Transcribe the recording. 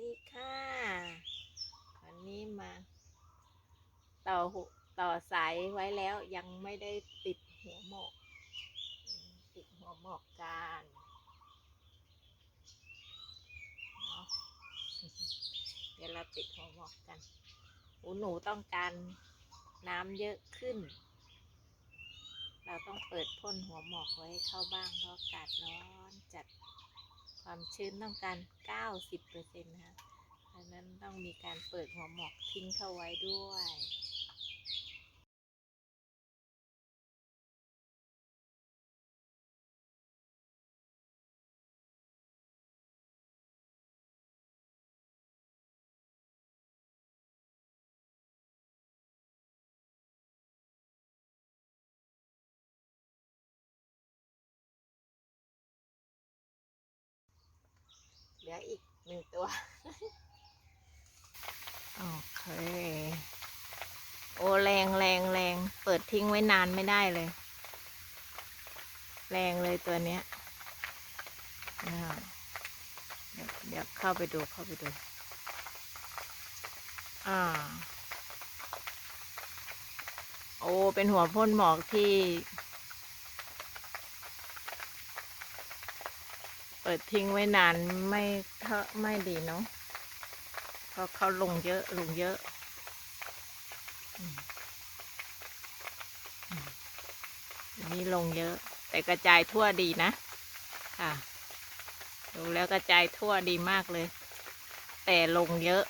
ดีค่ะ วันนี้มาต่อหุต่อสายไว้แล้วยังไม่ได้ติดหัวหมอก ติดหัวหมอกกันเนาะเดี๋ยวเราติดหัวหมอกกันหูหนูต้องการน้ำเยอะขึ้น เราต้องเปิดพ่นหัวหมอกไว้เข้าบ้างเพราะอากาศร้อนจัด ความชื้นต้องการ 90%นะคะดังนั้นต้องมีการเปิดหัวหมอกทิ้งเข้าไว้ด้วย ลืออีกหนึ่งตัว โอเค โอแรงแรงแรง เปิดทิ้งไว้นานไม่ได้เลย แรงเลยตัวเนี้ยเดี๋ยวเดี๋ยวเข้าไปดูเข้าไปดู อ่า โอเป็นหัวพ่นหมอกที่ ปิดทิ้งไว้นานไม่เท่าไม่ดีเนาะเพราะเขาลงเยอะลงเยอะ นี่ลงเยอะ แต่กระจายทั่วดีนะ ค่ะ ดูแล้วกระจายทั่วดีมากเลย แต่ลงเยอะ